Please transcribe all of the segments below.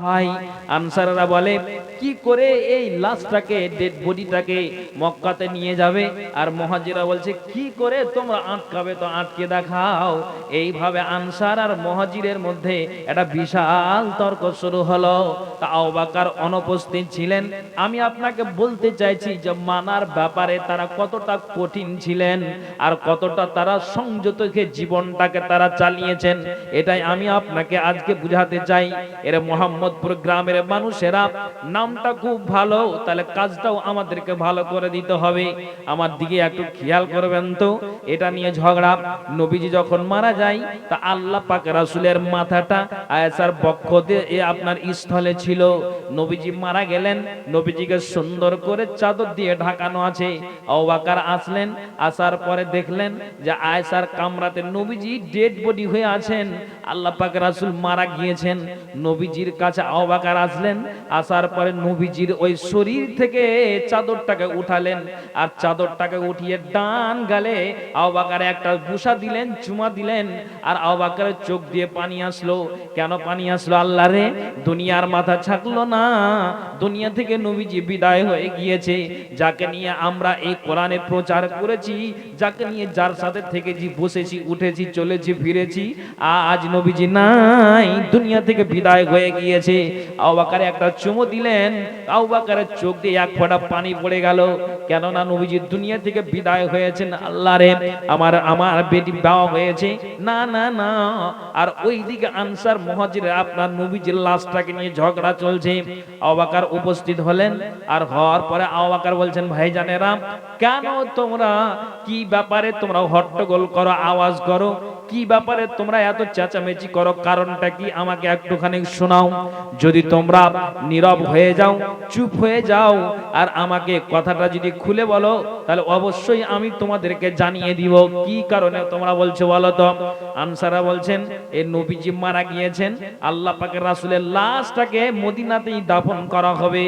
ভাই আনসাররা বলে, কি করে এই লাশটাকে ডেড বডিটাকে মক্কাতে নিয়ে যাবে? আর মহাজিরা বলছে, কি করে তোমরা আটকাবে? তো আটকে দেখাও। এইভাবে আনসার আর মহাজিরের মধ্যে একটা বিশাল তর্ক শুরু হলো। তা আবাকার অনুপস্থিত ছিলেন। আমি আপনাকে বলতে চাইছি যে, মানার ব্যাপারে তারা কতটা কঠিন ছিলেন আর কতটা তারা সংযতকে জীবনটাকে তারা চালিয়েছেন, এটাই আমি আপনাকে আজকে বুঝাতে চাই। এর মোহাম্মদপুর গ্রামের মানুষেরা নামটা খুব ভালো, তাহলে কাজটাও আমাদেরকে ভালো করে দিতে হবে। আমার দিকে একটু খেয়াল করবেন তো, এটা নিয়ে ঝগড়া। নবীজি যখন মারা যায়, তা আল্লাহ পাক রাসূলের মাথাটা আয়েশার বক্ষ দিয়ে এ আপনার স্থলে ছিল। নবীজি মারা গেলেন, নবীজিকে সুন্দর করে চাদর দিয়ে ঢাকানো আছে। আবাকার আসলেন, আসার পরে দেখলেন যে আয়েশার কামরাতে নবীজি ডেড বডি হয়ে আছেন। আল্লাহ পাক রাসূল মারা গিয়েছেন। নবীজির কাছে আবাকার আসলেন আসার পরে নবীজির ওই শরীর থেকে চাদরটাকে উঠালেন আর চাদরটাকে উঠিয়ে ডান গালে আবাকারে একটা বুসা দিলেন, চুমা দিলেন আর আবাকারের চোখ দিয়ে পানি আসলো। কেন পানি আসলো? আল্লাহ রে, দুনিয়ার মাথা ছাকলো না। দুনিয়া থেকে নবীজি বিদায় হয়ে গিয়েছে। যাকে নিয়ে আমরা এই কোরআনের প্রচার করেছি, যাকে নিয়ে যার সাথে থেকেছি, বসেছি, উঠেছি, চলেছি, ফিরেছি, আজ নবীজি নাই, দুনিয়া থেকে বিদায় হয়ে গিয়েছে। আবাকারে একটা চুমু দিলেন। আবাকারের চোখ দিয়ে এক ফোঁটা পানি পড়ে গেল। কেননা নবীজি দুনিয়া থেকে বিদায় হয়েছেন আল্লাহ রে। আমার আমার বেটি দেওয়া হয়েছে। না না না। আর ওই দিকে আনসার মহাজির আপনার নবীজির লাশটাকে নিয়ে ঝগড়া চলছে। আবাকার উপস্থিত হলেন আর হওয়ার পরে আবাকার বলছেন, ভাইজানেরা, কেন তোমরা, কি ব্যাপারে তোমরা হট্টগোল করো, আওয়াজ করো? কি ব্যাপারে তোমরা এত চেঁচামেচি করো? কারণটা কি? আমাকে একটুখানি শোনাও। যদি তোমরা নীরব হয়ে যাও, চুপ হয়ে যাও, আর আমাকে কথাটা যদি খুলে বলো, তাহলে অবশ্যই আমি তোমাদেরকে জানিয়ে দিব। কি কারণে তোমরা বলছো বলো তো? আনসারা বলছেন এই নবীজি মারা গিয়েছেন। আল্লাহ পাকের রাসূলের লাশটাকে মদিনাতেই দাফন করা হবে।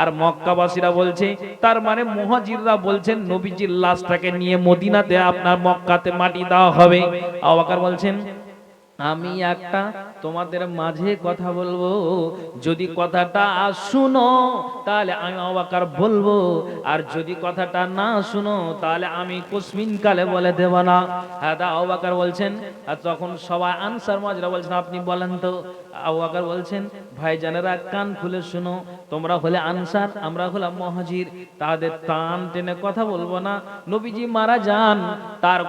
আর মক্কাবাসীরা বলছে, তার মানে মুহাজিররা বলছেন, নবীজির লাশটাকে নিয়ে মদিনাতে আপনার মক্কাতে মাটি দেওয়া হবে। আবাকার বলছেন, আমি একটা তোমাদের মাঝে কথা বলব। যদি কথাটা শুনো, তাহলে আমি অবাকার বলব। আর যদি কথাটা না শুনো, তাহলে আমি কুসমিন কালে বলে দেব না। হ্যাঁ অবাকার বলছেন। আর তখন সবাই আনসার মাজরা বলছেন, আপনি বলেন তো আবাকার বলছেন, ভাইজানেরা, কান খুলে শুনো। তোমরা হলে আনসার, আমরা হলাম মহাজির। তাদের টান টেনে কথা বলব না। নবীজি মারা যান। তার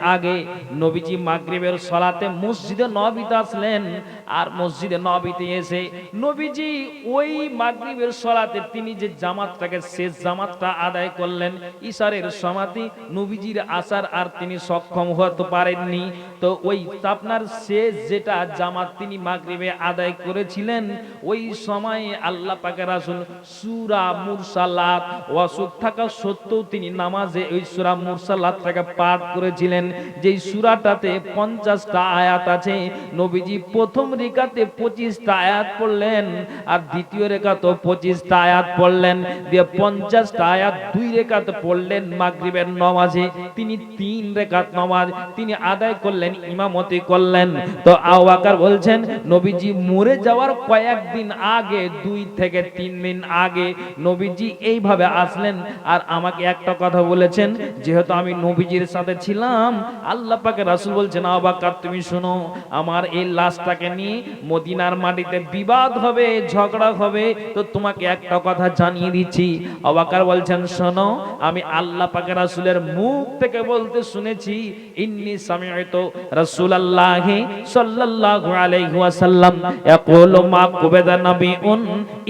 আগে নবীজি মাগরিবের সলাতে মসজিদে নবীতে আসলেন। আর মসজিদে নবীতে এসে নবীজি ওই মাগরিবের সলাতে তিনি যে জামাতটাকে শেষ জামাতটা আদায় করলেন। ইশারের সমাধি নবীজির আসার আর তিনি সক্ষম হতে পারেননি। তো ওই আপনার শেষ যেটা জামাত তিনি মাগরিবে আদায় করেছিলেন, ওই সময়ে আল্লাহ পাকের রাসূল সূরা মুরসালাত ওয়াসুদ থাকা সত্ত্বেও তিনি নামাজে ওই সূরা মুরসালাতটাকে পাঠ করেছিলেন। যেই সুরাটাতে পঞ্চাশটা আয়াত আছে, নবীজি প্রথম রেখাতে 25টা আয়াত পড়লেন আর দ্বিতীয় রেখাতেও 25টা আয়াত পড়লেন। দিয়ে 50টা আয়াত দুই রেখাতে পড়লেন মাগরিবের নামাজে। তিনি তিন রেখাত নামাজ তিনি আদায় করলেন। ইমামতি করলেন। তো আওয়াকার বলছেন, নবীজি মরে যাওয়ার কয়েকদিন আগে, দুই থেকে তিন দিন আগে নবীজি এইভাবে আসলেন। আর আমাকে একটা কথা বলেছেন, যেহেতু আমি নবীজির সাথে ছিলাম, আল্লাহ পাকে রাসুল বলছেন আবাকার তুমি শোনো, আমার এই লাশটাকে নিয়ে মদিনার মাটিতে বিবাদ হবে, ঝগড়া হবে। তো তোমাকে একটা কথা জানিয়ে দিচ্ছি। আবাকার বলছেন, শোনো, আমি আল্লাহ পাকে রাসুলের মুখ থেকে বলতে শুনেছি, ইন্নি সামিআতু রাসূলুল্লাহি সাল্লাল্লাহু আলাইহি ওয়াসাল্লাম ইয়াকুলু, মা কুবাদা নাবিউন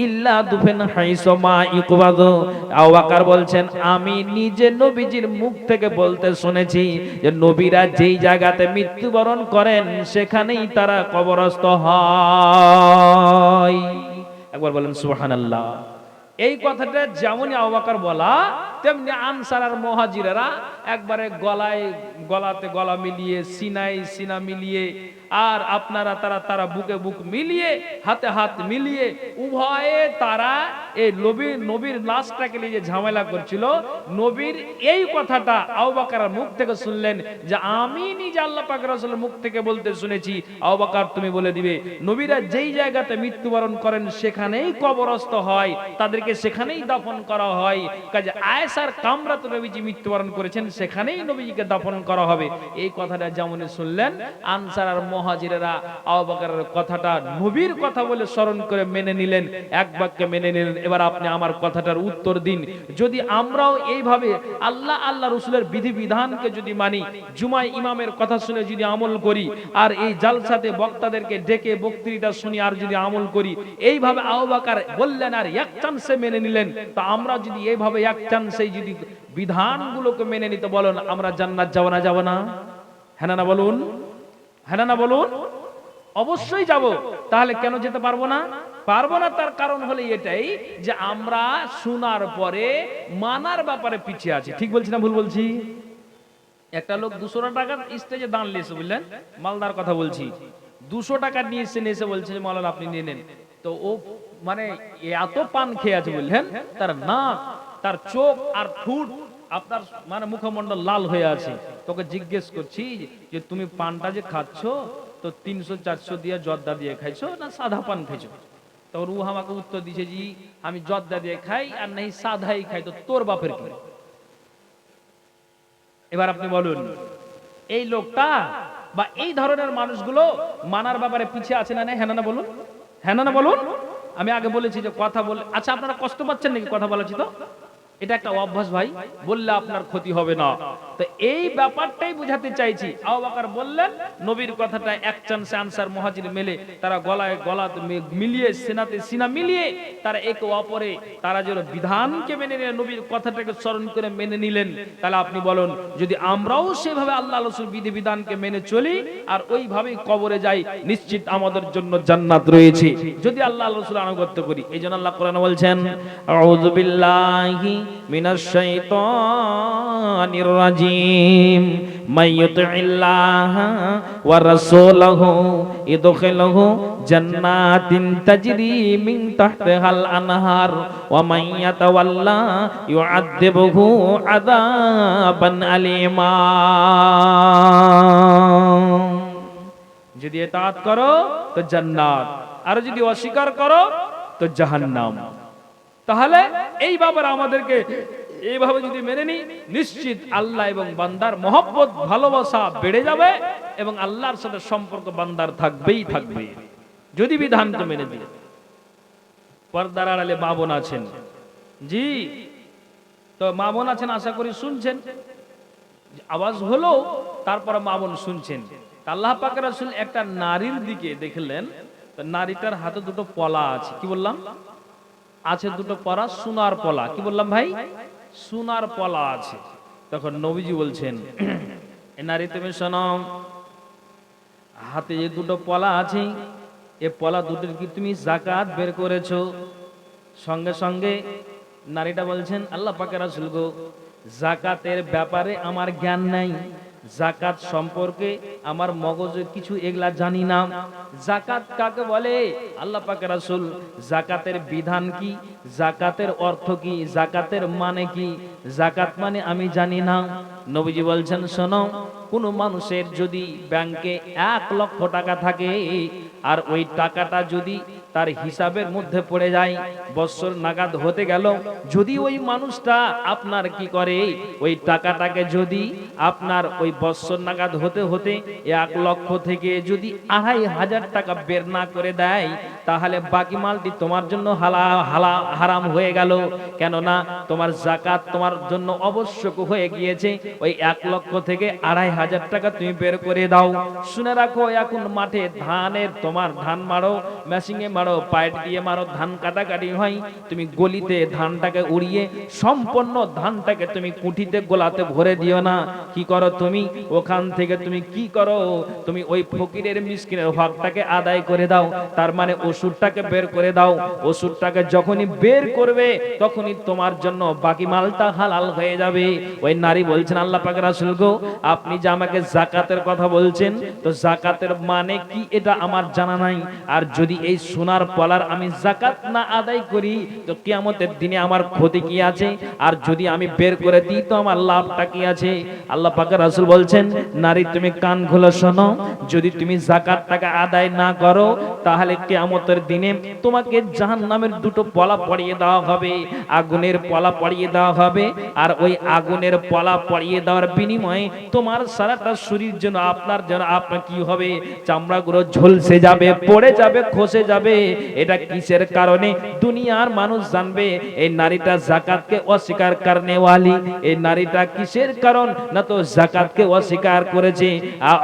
ইল্লা হাইসু মা বলছেন, আমি নিজে নবীজির মুখ থেকে বলতে শুনেছি যে নবীরা যেই জায়গাতে মৃত্যুবরণ করেন, সেখানেই তারা কবরস্থ হয়। একবার বলেন সুবহানাল্লাহ। এই কথাটা যেমনই আবাকার বলা তেমনি আনসার আর মহাজিরেরা একবারে গলায় গলাতে গলা মিলিয়ে সিনাই সিনা মিলিয়ে আর আপনারা তারা তারা বুকে বুক মিলিয়ে, হাতে হাত মিলিয়ে, উভয়ে তারা এই নবীর নবীর লাশটাকে নিয়ে যে ঝামেলা করছিল, নবীর এই কথাটা আউবাকার মুখ থেকে শুনলেন যে, আমি নিজে আল্লাহ পাক রাসূলের মুখ থেকে বলতে শুনেছি আউবাকার তুমি বলে দিবে, নবীরা যেই জায়গাতে মৃত্যুবরণ করেন, সেখানেই কবরস্থ হয়, তাদেরকে সেখানেই দাফন করা হয়। কাজে আয়েশার কামরাত নবীজি মৃত্যুবরণ করেছেন, সেখানেই নবীজিকে দাফন করা হবে। এই কথাটা যেমন শুনলেন, আনসার আর মহাজিরেরা আবাকারের কথাটা নবীর কথা বলে স্মরণ করে মেনে নিলেন, এক বাক্যে মেনে নিলেন, এবার আপনি আমার কথাটার উত্তর দিন। যদি আমরাও এইভাবে আল্লাহ আল্লাহ রসুলের বিধি বিধানকে যদি মানি জুমাই ইমামের কথা শুনে যদি আমল করি, আর এই জালসাতে বক্তাদেরকে ডেকে বক্তৃতা শুনি আর যদি আমল করি, এইভাবে আহবাকার বললেন আর এক চান্সে মেনে নিলেন। তা আমরা যদি এইভাবে এক চান্সে যদি বিধানগুলোকে মেনে নিতে বলেন, আমরা জান্নাত যাব না যাব না? হ্যাঁ না বলুন। হ্যাঁ না বলুন? অবশ্যই যাব। তাহলে কেন যেতে পারব না? পারব না তার কারণ হলো এটাই যে আমরা শোনার পরে মানার ব্যাপারে পিছিয়ে আছি। ঠিক বলছি না ভুল বলছি? একটা লোক দুশো টাকা স্টেজে দান লিয়েছে বুঝলেন? মালদার কথা বলছি। দুশো টাকা নিয়ে এসে নিয়ে এসে বলছে যে, মালান, আপনি নিয়ে নেন। তো ও মানে এত পান খেয়ে আছে, বুঝলেন? তার নাক, তার চোখ আর ঠুট আপনার মানে মুখমণ্ডল লাল হয়ে আছে। তোকে জিজ্ঞেস করছি যে তুমি পানটা যে খাচ্ছ, তো তিনশো চারশো দিয়ে জর্দা দিয়ে খাইছো না সাদা পান খাইছো? তখন ও আমাকে উত্তর দিছে জি, আমি জর্দা দিয়ে খাই আর নাই সাদাই খাই, তো তোর বাপের কি? এবার আপনি বলুন, এই লোকটা বা এই ধরনের মানুষগুলো মানার ব্যাপারে পিছিয়ে আছে না না হ্যাঁ না বলুন। হ্যাঁ না বলুন। আমি আগে বলেছি যে কথা বলে আচ্ছা আপনারা কষ্ট পাচ্ছেন নাকি কথা বলেছি তো এটা একটা অভ্যাস ভাই, বললে আপনার ক্ষতি হবে না। তো এই ব্যাপারটাই বুঝাতে চাইছি। আবাকার বললেন, নবীর কথাটা এক চান্সে আনসার মহাজির মেলে। তারা গলায় গলা মিলিয়ে, সেনাতে সিনা মিলিয়ে, তারা একে অপরে, তারা যেন বিধানকে মেনে নিয়ে নবীর কথাটাকে স্মরণ করে মেনে নিলেন। তাহলে আপনি বলুন, যদি আমরাও সেভাবে আল্লাহ রসুল বিধি বিধানকে মেনে চলি, আর ওইভাবেই কবরে যাই, নিশ্চিত আমাদের জন্য জান্নাত রয়েছে। যদি আল্লাহ রসুল আনুগত্য করি, এই জন্য আল্লাহ কোরআন বলছেন, আউযু বিল্লাহি যদি এতাত করো তো জান্নাত। আর যদি অস্বীকার করো তো জাহান্নাম। তাহলে এই ব্যাপারে আমাদেরকে এইভাবে যদি মেনে নিই নিশ্চিত আল্লাহ এবং বান্দার মহব্বত, ভালোবাসা বেড়ে যাবে এবং আল্লাহর সাথে সম্পর্ক বান্দার থাকবেই থাকবে। যদি বিধানকে মেনে দিই পর্দার আড়ালে মা আছেন। জি, তো মা আছেন, আশা করি শুনছেন। আওয়াজ হলো, তারপরে মা শুনছেন। তা আল্লাহ পাকের রাসূল একটা নারীর দিকে দেখলেন। নারীটার হাতে দুটো পলা আছে, কি বললাম? আছে দুটো পলা সোনার পলা। কি বললাম ভাই? সোনার পলা আছে। তখন নবীজি বলছেন নারী তুমি শোনো, হাতে যে দুটো পলা আছে, এ পলা দুটোর কি তুমি জাকাত বের করেছ? সঙ্গে সঙ্গে নারীটা বলছেন, আল্লাহ পাকের রাসূল গো জাকাতের ব্যাপারে আমার জ্ঞান নাই। জাকাত সম্পর্কে আমার মগজে কিছু এগুলা জানি না। জাকাত কাকে বলে? আল্লাহ পাকের রাসূল, জাকাতের বিধান কি? জাকাতের অর্থ কি? জাকাতের মানে কি? জাকাত মানে আমি জানি না। নবীজি বলছেন, শোনো, কোন মানুষের যদি ব্যাংকে এক লক্ষ টাকা থাকে আর ওই টাকাটা যদি তার হিসাবের মধ্যে পড়ে যায় বৎসর নাগাদ হতে গেল, যদি ওই মানুষটা আপনার কি করে? ওই টাকাটাকে যদি আপনার ওই বৎসর নাগাদ হতে হতে এক লক্ষ থেকে যদি আড়াই হাজার টাকা বের না করে দেয়, তাহলে বাকি মালটি তোমার জন্য হালা হালা, হারাম হয়ে গেল। কেননা তোমার জাকাত তোমার জন্য আবশ্যক হয়ে গিয়েছে। ওই এক লক্ষ থেকে আড়াই হাজার টাকা তুমি বের করে দাও। শুনে রাখো, এখন মাঠে ধানের তোমার ধান মারো, মেশিনে মারো পাইট দিয়ে মারো, ধান কাটাকাটি হয়। তুমি গলিতে ধানটাকে উড়িয়ে সম্পূর্ণ ধানটাকে তুমি কুঠিতে, গোলাতে ভরে দিও না। কি করো তুমি? ওখান থেকে তুমি কি করো? তুমি ওই ফকিরের মিসকিনের হকটাকে আদায় করে দাও। তার মানে ওষুধটাকে বের করে দাও। ওষুধটাকে যখনই বের করবে, তখনই তোমার জন্য বাকি মালটা হালাল হয়ে যাবে। ওই নারী বলছেন, আল্লাহ পাক রাসূল গো, আপনি যে আমাকে জাকাতের কথা বলছেন, তো জাকাতের মানে কি? এটা আমার জানা নাই। আর যদি এই সোনার পলার আমি জাকাত না আদায় করি, তো কিয়ামতের দিনে আমার ক্ষতি কি আছে? আর যদি আমি বের করে দিই, তো আমার লাভটা কি আছে? আল্লাহ পাক রাসূল বলছেন, নারী, তুমি কান খুলে শোনো। যদি তুমি জাকাত টাকা আদায় না করো, তাহলে কিয়ামতের দিনে তোমাকে জাহান্নামের দুটো পলা পড়িয়ে দেওয়া হবে। আগুনের পলা পড়িয়ে দেওয়া হবে। আর ওই আগুনের পলা পড়িয়ে দেওয়ার বিনিময়ে তোমার সারাটা শরীর যেন আপনার যেন, আপনার কি হবে? চামড়াগুলো ঝলসে যাবে, পড়ে যাবে, খসে যাবে। এটা কিসের কারণে? দুনিয়ার মানুষ জানবে, এই নারীটা জাকাতকে অস্বীকার করনে ওয়ালি এই নারীটা কিসের কারণ? না তো জাকাতকে অস্বীকার করেছে।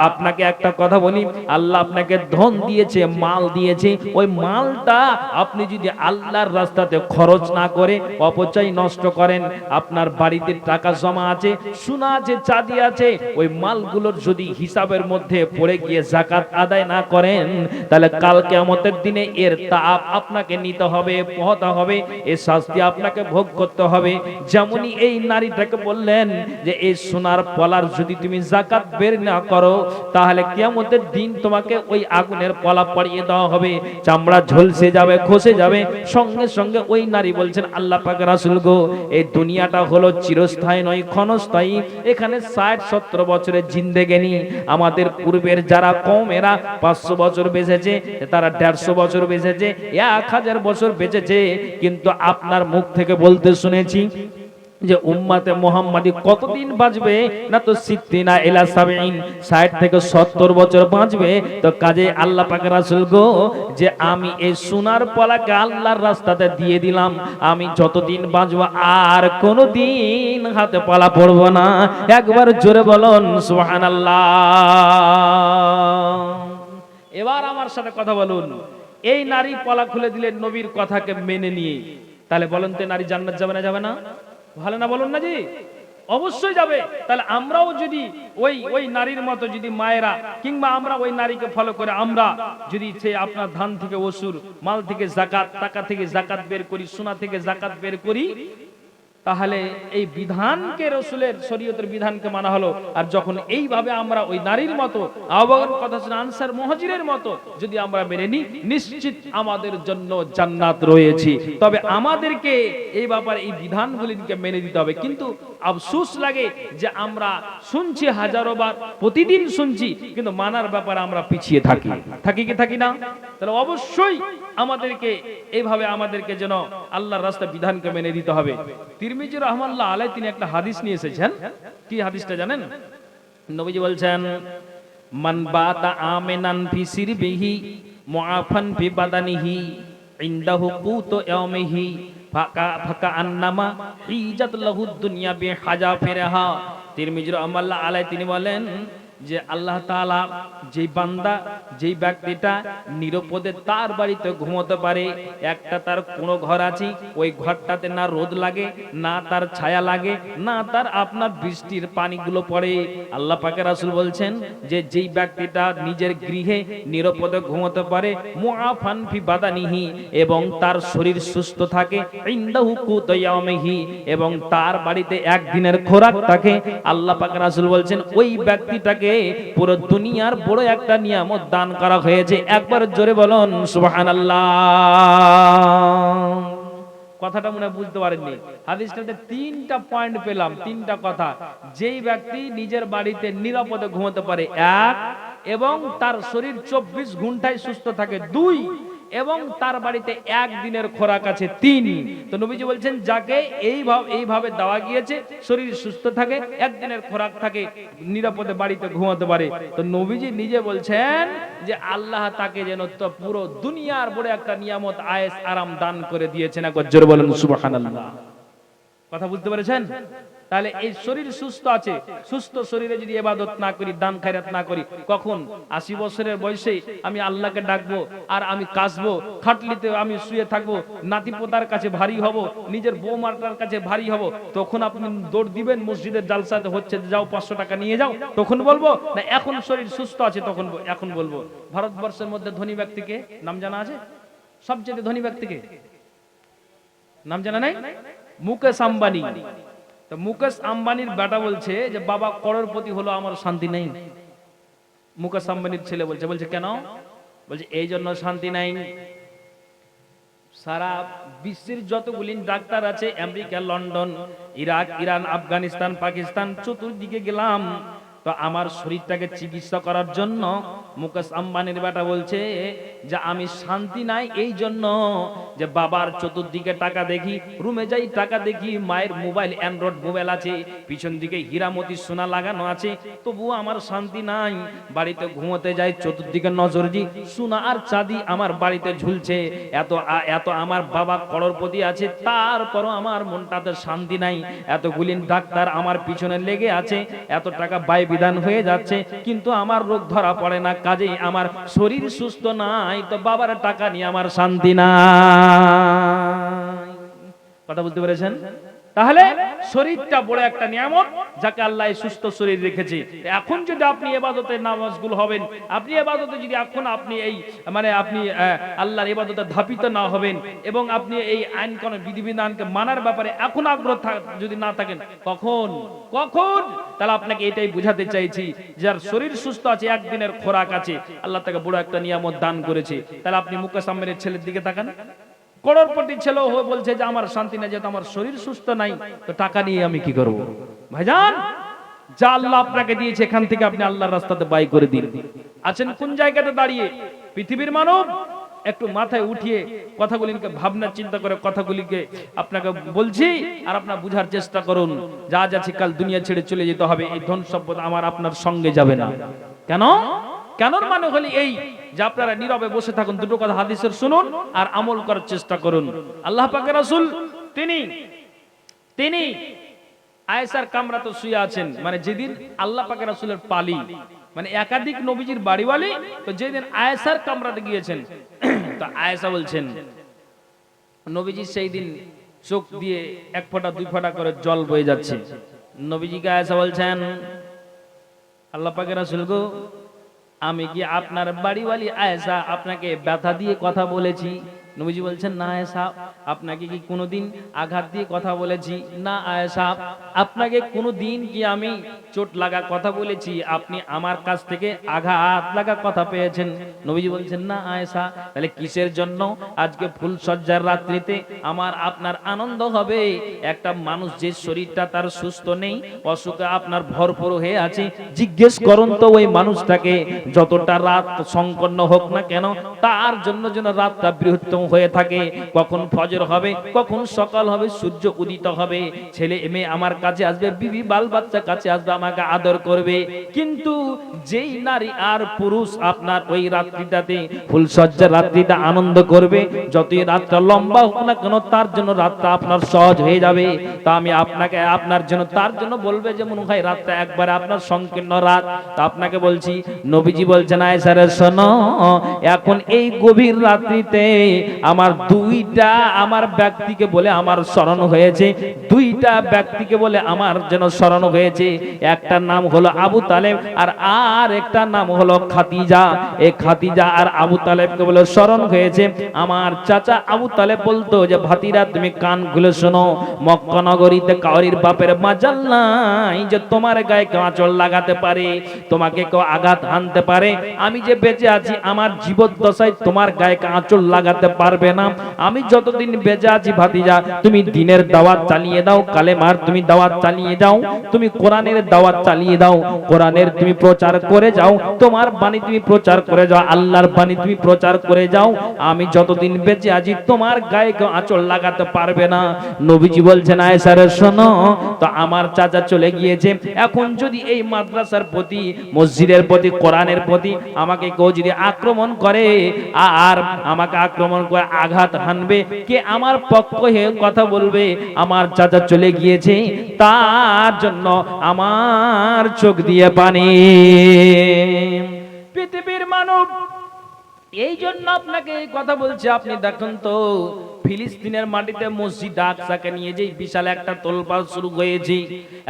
আপনাকে একটা কথা বলি, আল্লাহ আপনাকে ধন দিয়েছে, মাল দিয়েছে। ওই মালটা আপনি যদি আল্লাহর রাস্তাতে খরচ না করে অপচয় নষ্ট করেন, আপনার বাড়িতে টাকা জমা আছে, সোনা আছে, চাঁদি আছে, ওই মালগুলোর যদি হিসাবের মধ্যে পড়ে গিয়ে জাকাত আদায় না করেন তাহলে কাল কেয়ামতের দিনে এর তাপ আপনাকে নিতে হবে, পোহাতে হবে এর শাস্তি আপনাকে ভোগ করতে হবে। যেমনই এই নারীটাকে বললেন যে এই সোনার পলার যদি তুমি জাকাত বের না করো, তাহলে কিয়ামতের দিন তোমাকে ওই আগুনের পলা পড়িয়ে দেওয়া হবে। চামড়া ঝলসে যাবে, খসে যাবে। সঙ্গে সঙ্গে ওই নারী বলছেন, আল্লাহ পাক রাসূল গো এই দুনিয়াটা হলো চিরস্থায়ী নয়, ক্ষণস্থায়ী। এখানে ষাট সত্তর বছরের জিন্দেগেনি। আমাদের পূর্বের যারা কমেরা পাঁচশো বছর বেঁচেছে, তারা দেড়শো বছর বেঁচেছে, এক হাজার বছর বেঁচেছে। কিন্তু আপনার মুখ থেকে বলতে শুনেছি যে উম্মাতে মোহাম্মদি কতদিন বাঁচবে? না তো সিদ্দিনা এলা সাবিন 60 থেকে 70 বছর বাঁচবে। তো কাজে আল্লাহ পাক রাসূল গো, যে আমি এই সোনার পলাকে আল্লাহর রাস্তাতে দিয়ে দিলাম, আমি যতদিন বাঁচবো আর কোনোদিন হাতে পলা পড়ব না। একবার জোরে বলুন, সুবহানাল্লাহ। এবার আমার সাথে কথা বলুন। এই নারী পলা খুলে দিলেন নবীর কথাকে মেনে নিয়ে। তাহলে বলেন তো নারী জান্নাত যাবে না যাবে না? ভালো না বলুন না জি? অবশ্যই যাবে। তাহলে আমরাও যদি ওই ওই নারীর মতো যদি মায়েরা, কিংবা আমরা ওই নারীকে ফলো করে আমরা যদি সে আপনার ধান থেকে ওসুর মাল থেকে জাকাত, টাকা থেকে জাকাত বের করি, সোনা থেকে জাকাত বের করি তাহলে এই বিধানকে রসুলের শরীয়তের বিধানকে মানা হলো। আর যখন এইভাবে আমরা ওই নারীর মতো আহ্বান কথা আনসার মহাজিরের মতো, যদি আমরা মেনে নিই, নিশ্চিত আমাদের জন্য জান্নাত রয়েছে। তবে আমাদেরকে এই ব্যাপারে এই বিধানগুলিকে মেনে দিতে হবে। কিন্তু আফসোস লাগে যে আমরা শুনছি হাজারো বার, প্রতিদিন শুনছি, কিন্তু মানার ব্যাপারে আমরা পিছিয়ে থাকি। থাকি কি, থাকি না? তাহলে অবশ্যই আমাদেরকে এইভাবে আমাদেরকে যেন আল্লাহর রাস্তা বিধানকে মেনে দিতে হবে। তিরমিজি রহমাল্লাহ আলাই তিনি একটা হাদিস নিয়ে এসেছেন। কি হাদিসটা জানেন? নবীজি বলছেন, মান বাতা আমিনান ফি সিরবিহি মুআফান ফি বাদানিহি, ইনদাহু কুতু ইয়াউমিহি ফাকা ফাকা আন্নামা ইজাত লাহু দুনিয়া বি হাজা ফিরহা। তিরমিজি রহমাল্লাহ আলাই তিনি বলেন যে আল্লাহ তাআলা যেই বান্দা, যেই ব্যক্তিটা নিরাপদে তার বাড়িতে ঘুমোতে পারে, একটা তার কোনো ঘর আছে, ওই ঘরটাতে না রোদ লাগে, না তার ছায়া লাগে, না তার আপনার বৃষ্টির পানিগুলো পড়ে। আল্লাহ পাকে রাসূল বলছেন যে যেই ব্যক্তিটা নিজের গৃহে নিরাপদে ঘুমোতে পারে, মুআফান বাদানিহি, এবং তার শরীর সুস্থ থাকে, ইনদাহু এবং তার বাড়িতে একদিনের খোরাক থাকে। আল্লাহ পাক রাসূল বলছেন, ওই ব্যক্তিটাকে পুরো দুনিয়ার বড় একটা নিয়ামত দান করা হয়েছে। একবার জোরে বলুন, সুবহানাল্লাহ। কথাটা মনে বুঝতে পারেননি। হাদিসটাতে তিনটা পয়েন্ট পেলাম, তিনটা কথা। যেই ব্যক্তি নিজের বাড়িতে নিরাপদে ঘুমাতে পারে, এক, এবং তার শরীর চব্বিশ ঘন্টায় সুস্থ থাকে, দুই এবং তার বাড়িতে একদিনের খোরাক আছে, তিন। তো নবীজি বলছেন, যাকে এইভাবে এইভাবে দেওয়া গিয়েছে, শরীর সুস্থ থাকে, একদিনের খোরাক থাকে, নিরাপদে বাড়িতে ঘুমাতে পারে। তো নবীজি নিজে বলছেন যে, আল্লাহ তাকে যেন তো পুরো দুনিয়ার বড় একটা নিয়ামত, আয়েস, আরাম দান করে দিয়েছেন একবার জোরে বলেন, সুবহানাল্লাহ। কথা বুঝতে পেরেছেন? তাহলে এই শরীর সুস্থ আছে, সুস্থ শরীরে যদি এবাদত না করি, দান খায়রাত না করি, কখন? আশি বছরের বয়সে আমি আল্লাহকে ডাকবো আর আমি কাশবো খাটলিতে আমি শুয়ে থাকব নাতি পোতার কাছে ভারী হব, নিজের বৌমাটার কাছে ভারী হব, তখন আপনি দৌড় দিবেন, মসজিদের জালসাতে হচ্ছে যাও, পাঁচশো টাকা নিয়ে যাও, তখন বলব, না, এখন শরীর সুস্থ আছে, তখন এখন বলব। ভারতবর্ষের মধ্যে ধনী ব্যক্তিকে নাম জানা আছে? সবচেয়ে ধনী ব্যক্তিকে নাম জানা নাই? মুকেশ আম্বানি। মুকেশ আম্বানির বেটা বলছে যে, বাবা করোড়পতি হলো আমার শান্তি নেই। মুকেশ আম্বানির ছেলে বলছে বলছে, কেন? বলছে, এই জন্য শান্তি নাই। সারা বিশ্বের যতগুলি ডাক্তার আছে, America, London, Iraq, Iran, Afghanistan, Pakistan, চতুর্দিকে গেলাম। তো আমার শরীরটাকে চিকিৎসা করার জন্য মুকেশ আম্বানির বেটা বলছে যে, আমি শান্তি নাই, এই জন্য যে বাবার চতুর্দিকে টাকা দেখি, রুমে যাই, টাকা দেখি, মায়ের মোবাইল, অ্যান্ড্রয়েড মোবাইল আছে, পিছন দিকে হীরামতি সোনা লাগানো আছে, তবুও আমার শান্তি নাই। বাড়িতে ঘুমোতে যাই, চতুর্দিকে নজর দি সোনা আর চাঁদি আমার বাড়িতে ঝুলছে। এত এত আমার বাবা করোড়পতি আছে, তারপরও আমার মনটাতে শান্তি নাই। এতগুলি ডাক্তার আমার পিছনে লেগে আছে, এত টাকা বাই বিধান হয়ে যাচ্ছে, কিন্তু আমার রোগ ধরা পড়ে না, কাজেই আমার শরীর সুস্থ নাই, তো বাবার টাকা নিয়ে আমার শান্তি নাই। কথা বলতে পেরেছেন? তাহলে শরীরটা বড় একটা নিয়ামত যাকে আল্লাহ সুস্থ শরীর রেখেছে। এখন যদি আপনি এবাদতের নামাজগুলো হবেন, আপনি এবাদতে যদি এখন আপনি এই মানে আপনি আল্লাহর এবাদতে ধাপিত না হবেন এবং আপনি এই আইন কোন বিধিবিধানকে মানার ব্যাপারে এখন আগ্রহ যদি না থাকেন, কখন? কখন? তাহলে আপনাকে এটাই বুঝাতে চাইছি, যার শরীর সুস্থ আছে, একদিনের খোরাক আছে, আল্লাহ তাকে বড় একটা নিয়ামত দান করেছে। তাহলে আপনি মুকেশ আম্বানির ছেলের দিকে তাকান। করোড়পতি ছেলে হয়ে বলছে যে, আমার শান্তি নাই, যেহেতু আমার শরীর সুস্থ নাই, তো টাকা নিয়ে আমি কি করব? ভাইজান, যা আল্লাহ আপনাকে দিয়েছে, এখান থেকে আপনি আল্লাহর রাস্তাতে বাই করে দিন। আছেন কোন জায়গাতে দাঁড়িয়ে? পৃথিবীর মানব? একটু মাথায় উঠিয়ে কথাগুলিকে, ভাবনা চিন্তা করে কথাগুলিকে আপনাকে বলছি আর আপনার বুঝার চেষ্টা করুন। যা যাচ্ছে কাল দুনিয়া ছেড়ে চলে যেতে হবে, এই ধন সম্পদ আমার আপনার সঙ্গে যাবে না। কেন? কেনর মানে হলি এই যে আপনারা নীরবে বসে থাকুন, দুটো কথা হাদিসের শুনুন আর আমল করার চেষ্টা করুন। আল্লাহ পাকের রাসূল, তিনি তিনি আয়েশার কামরা তো শুয়ে আছেন। মানে যেদিন আল্লাহ পাকের রাসূলের পালি মানে একাধিক নবীজির বাড়িওয়ালি, তো যেদিন আয়েশার কামরাতে গিয়েছেন, তো আয়েশা বলছেন, নবীজি সেই দিন চোখ দিয়ে এক ফোঁটা, দুই ফোঁটা করে জল বয়ে যাচ্ছে। নবীজিকে আয়েশা বলছেন, আল্লাহ পাকের রাসূল গো আমি কি আপনার বাড়িওয়ালি আয়েশা আপনাকে ব্যথা দিয়ে কথা বলেছি? নবীজি বলছেন, না আয়েশা, আপনাকে কি কোনোদিন আঘাত দিয়ে কথা বলেছি? না আয়েশা, আপনাকে কোনোদিন কি আমি চোট লাগা কথা বলেছি, আপনি আমার কাছ থেকে আঘাত লাগা কথা পেয়েছেন। নবীজি বলছেন, না আয়েশা, তাহলে কিসের জন্য? আজকে ফুলসজ্জার রাত্রিতে আমার আপনার আনন্দ হবে। একটা মানুষ যে শরীরটা তার সুস্থ নেই, অসুখে আপনার ভরপুর হয়ে আছে, জিজ্ঞেস করুন তো ওই মানুষটাকে, যতটা রাত সংকন্ন হোক না কেন, তার জন্য যেন রাতটা বৃহত্তম হয়ে থাকে। কখন ফজর হবে, কখন সকাল হবে, সূর্য উদিত হবে। ছেলে, মেয়ে আমার কাছে আসবে, বিবি, বাল বাচ্চা কাছে আসবে আমাকে আদর করবে। কিন্তু যেই নারী আর পুরুষ আপনার ওই রাত্রিটাতে ফুলসজ্জা রাত্রিটা আনন্দ করবে, যতই রাতটা লম্বা হোক না কেন, তার জন্য রাতটা আপনার সহজ হয়ে যাবে। তা আমি আপনাকে, আপনার জন্য, তার জন্য বলবে যে, মনে হয় রাতটা একবারে আপনার সংকীর্ণ রাত। তা আপনাকে বলছি, নবীজি বলছেন আয়সারে শোনো, এখন এই গভীর রাত্রিতে আমার দুইটা আমার ব্যক্তিকে বলে আমার স্মরণ হয়েছে। দুইটা ব্যক্তিকে বলে আমার যেন স্মরণ হয়েছে একটা নাম হলো আবু তালেব আর আর একটা নাম হলো খাতিজা এই খাতিজা আর আবু তালেবকে বলে স্মরণ হয়েছে। আমার চাচা আবু তালেব বলতো যে, ভাতিরা, তুমি কান খুলে শোনো। মক্কা নগরীতে কাউরির বাপের মাজাল নাই যে তোমার গায়ে কেউ আঁচল লাগাতে পারে, তোমাকে কেউ আঘাত আনতে পারে। আমি যে বেঁচে আছি, আমার জীবদ্দশায় তোমার গায়ে কেউ আঁচল লাগাতে পারবে না। আমি যতদিন বেঁচে আছি, ভাতিজা, তুমি দিনের দাওয়াত চালিয়ে দাও। কালেমার তুমি দাওয়াত চালিয়ে যাও, তুমি কোরআনের দাওয়াত চালিয়ে দাও কোরআনের তুমি প্রচার করে যাও, তোমার বাণী তুমি প্রচার করে যাও, আল্লাহর বাণী তুমি প্রচার করে যাও, আমি যতদিন বেঁচে আছি তোমার গায়ে কেউ আঁচল লাগাতে পারবে না। নবীজি বলছেন আয়েশারে শোনো, তো আমার চাচা চলে গিয়েছে, এখন যদি এই মাদ্রাসার প্রতি, মসজিদের প্রতি, কোরআনের প্রতি আমাকে কেউ যদি আক্রমণ করে, আর আমাকে আক্রমণ করে আঘাত হানবে, কে আমার পক্ষ হয়ে কথা বলবে? আমার চাচা চলে চলে গিয়েছে, তার জন্য আমার চোখ দিয়ে পানি। পৃথিবীর মানব, এই জন্য আপনাকে কথা বলছে, আপনি দেখুন তো ফিলিস্তিনের মাটিতে মসজিদ আকসাকে নিয়ে যে বিশাল একটা তোলপাড় শুরু হয়েছে,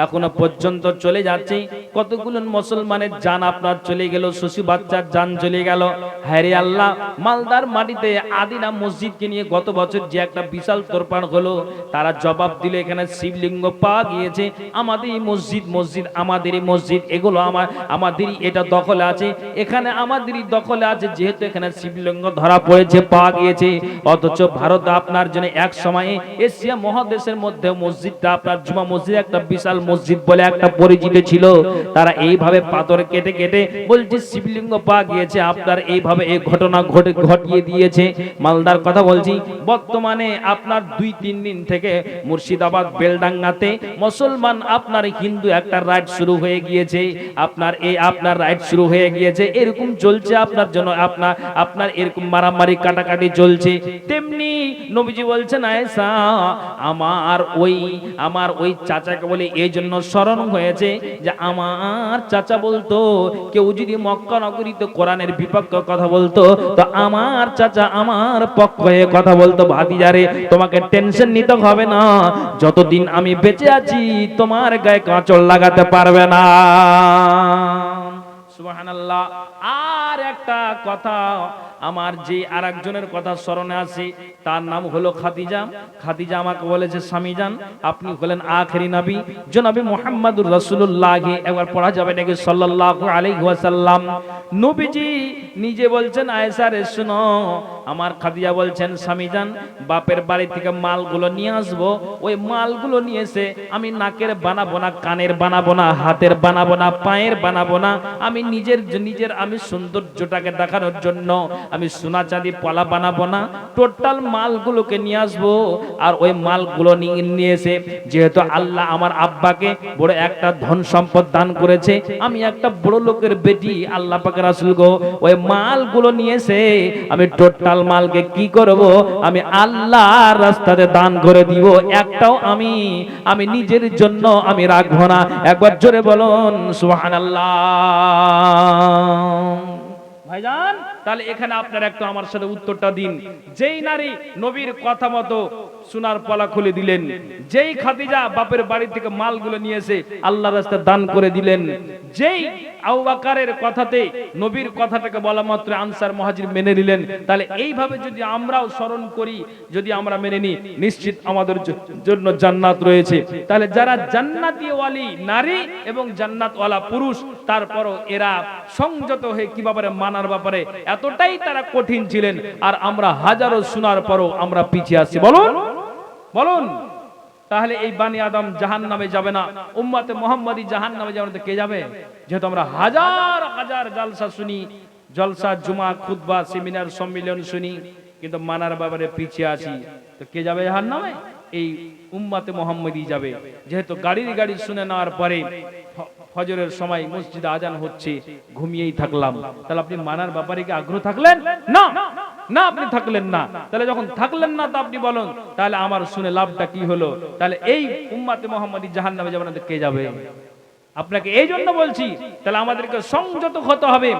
এখনও পর্যন্ত চলে যাচ্ছে। কতগুলো মুসলমানের জান আপনার চলে গেল, শশী বাচ্চার জান চলে গেল। হ্যারে আল্লাহ, মালদার মাটিতে আদিনা মসজিদকে নিয়ে গত বছর যে একটা বিশাল তোলপাড় হলো, তারা জবাব দিল, এখানে শিবলিঙ্গ পাওয়া গিয়েছে। আমাদেরই মসজিদ মসজিদ আমাদেরই মসজিদ, এগুলো আমার, আমাদেরই এটা দখলে আছে। এখানে আমাদেরই দখলে আছে, যেহেতু এখানে শিবলিঙ্গ ধরা পড়েছে, পাওয়া গিয়েছে। অথচ ভারত আপনার জন্য এক সময়ে এশিয়া মহাদেশের মধ্যে মসজিদটা, আপনার জুমা মসজিদ একটা বিশাল মসজিদ বলে একটা পরিচিত ছিল। তারা এইভাবে পাথর কেটে কেটে বলছে, শিবলিঙ্গ পাওয়া গিয়েছে, আপনার এইভাবে এই ঘটনা ঘটে, ঘটিয়ে দিয়েছে। মালদার কথা বলছি, বর্তমানে আপনার দুই তিন দিন থেকে মুর্শিদাবাদ বেলডাঙ্গাতে মুসলমান, আপনার হিন্দু একটা রাইড শুরু হয়ে গিয়েছে। আপনার এই আপনার রাইড শুরু হয়ে গিয়েছে, এরকম চলছে আপনার জন্য, আপনার আপনার এরকম মারামারি কাটাকাটি চলছে। তেমনি নবীজি বলছেন, আয়েশা, আমার ওই আমার ওই চাচাকে বলে, এই জন্য স্মরণ হয়েছে যে আমার চাচা বলতো, কেউ যদি মক্কা নগরীতে কোরআনের বিপক্ষ কথা বলতো, তো আমার চাচা আমার পক্ষ কথা বলতো ভাতিজারে তোমাকে টেনশন নিতে হবে না, যতদিন আমি বেঁচে আছি, তোমার গায়ে কাঁচল লাগাতে পারবে না। সুবহানাল্লাহ। আর একটা কথা আমার যে আর একজনের কথা স্মরণে আছে, তার নাম হলো খাদিজা। খাদিজা আমাকে বলেছে স্বামীজান আপনি হলেন আখেরি নবী। জনাবি মুহাম্মাদুর রাসূলুল্লাহ। একবার পড়া যাবে নাকি সাল্লাল্লাহু আলাইহি ওয়াসাল্লাম। নবীজি নিজে বলছেন, আয়েশা রে, শুনো। আমার খাদিজা বলছেন স্বামীজান বাপের বাড়ি থেকে মালগুলো নিয়ে আসব। ওই মালগুলো নিয়ে এসে আমি নাকের বানাবো না, কানের বানাবো না, হাতের বানাবো না, পায়ের বানাবো না। আমি নিজের নিজের আমি সৌন্দর্যটাকে দেখানোর জন্য আমি সোনা চাঁদি পলা বানাবো না। টোটাল মালগুলোকে নিয়ে আসব। আর ওই মালগুলো নিয়ে এসে যেহেতু আল্লাহ আমার আব্বাকে বড় একটা ধন সম্পদ দান করেছে, আমি একটা বড় লোকের বেটি, আল্লাহ পাকে রাসুল গো, ওই মালগুলো নিয়ে এসে আমি টোটাল মালকে কি করব? আমি আল্লাহর রাস্তাতে দান করে দিব। একটাও আমি আমি নিজের জন্য আমি রাখব না। একবার জোরে বলুন, সুবহানাল্লাহ। ভাইজান তাহলে এখানে আপনার একটু আমার সাথে উত্তরটা দিন। যেই নারী নবীর কথা মতো সোনার পলা খুলে দিলেন, যেই খাদিজা বাপের বাড়ি থেকে মালগুলো নিয়ে এসে আল্লাহ রাস্তা দান করে দিলেন, যেই আউবাকারের কথাতে, নবীর কথাটাকে বলা মাত্র আনসার মহাজির মেনে নিলেন, তাহলে এইভাবে যদি আমরাও স্মরণ করি, যদি আমরা মেনে নিই, নিশ্চিত আমাদের জন্য জান্নাত রয়েছে। তাহলে যারা জান্নাতি ওয়ালি নারী এবং জান্নাতওয়ালা পুরুষ, তারপরও এরা সংযত হয়ে কি ব্যাপারে মানার ব্যাপারে এতটাই তারা কঠিন ছিলেন, আর আমরা হাজারো শোনার পরও আমরা পিছিয়ে আসছি বলুন বলুন। তাহলে এই বানি আদম জাহান নামে যাবে না, উম্মাতে মোহাম্মদী জাহান নামে যাবে কে যাবে? যেহেতু আমরা হাজার হাজার জালসা শুনি, জলসা, জুমা, খুতবা, সেমিনার, সম্মিলন শুনি, কিন্তু মানার ব্যাপারে পিছিয়ে আছি। তো কে যাবে জাহান নামে এই উম্মাতে মোহাম্মদী যাবে। যেহেতু গাড়ির গাড়ি শুনে নেওয়ার পরে ফজরের সময় মসজিদে আজান হচ্ছে, ঘুমিয়েই থাকলাম। তাহলে আপনি মানার ব্যাপারে কি আগ্রহ থাকলেন? না না আপনি থাকলেন না। তাহলে যখন থাকলেন না তো আপনি বলুন, তাহলে আমার শুনে লাভটা কি হলো? তাহলে এই উম্মাতে মোহাম্মদী জাহান নামে যাবে না কে যাবে? আপনাকে এই জন্য বলছি, তাহলে আমাদেরকে সংযত হতে হবে।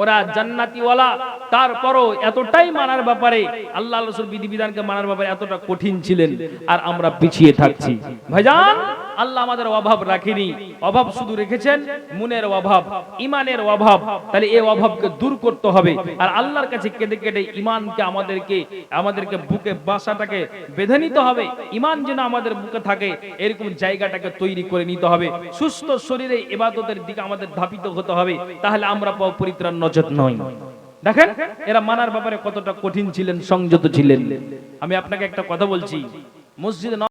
ওরা জান্নাতিওয়ালা, তারপরও এতটাই মানার ব্যাপারে, আল্লাহ রসুল বিধিবিধানকে মানার ব্যাপারে এতটা কঠিন ছিলেন, আর আমরা পিছিয়ে থাকছি। ভাইজান আল্লাহ আমাদের অভাব রাখেনি। অভাব শুধু রেখেছেন মনের অভাব, ইমানের অভাব। তাহলে এই অভাবকে দূর করতে হবে। আর আল্লাহর কাছে কেঁদে কেটে ইমানকে আমাদেরকে আমাদেরকে বুকে বাসাটাকে বেঁধে নিতে হবে। ইমান যেন আমাদের বুকে থাকে, এরকম জায়গাটাকে তৈরি করে নিতে হবে। সুস্থ শরীরে ইবাদতের দিকে আমাদের ধাপিত হতে হবে। তাহলে আমরা পরিত্রাণ, নজর নই দেখেন, এরা মানার ব্যাপারে কতটা কঠিন ছিলেন, সংযত ছিলেন। আমি আপনাকে একটা কথা বলছি। মসজিদে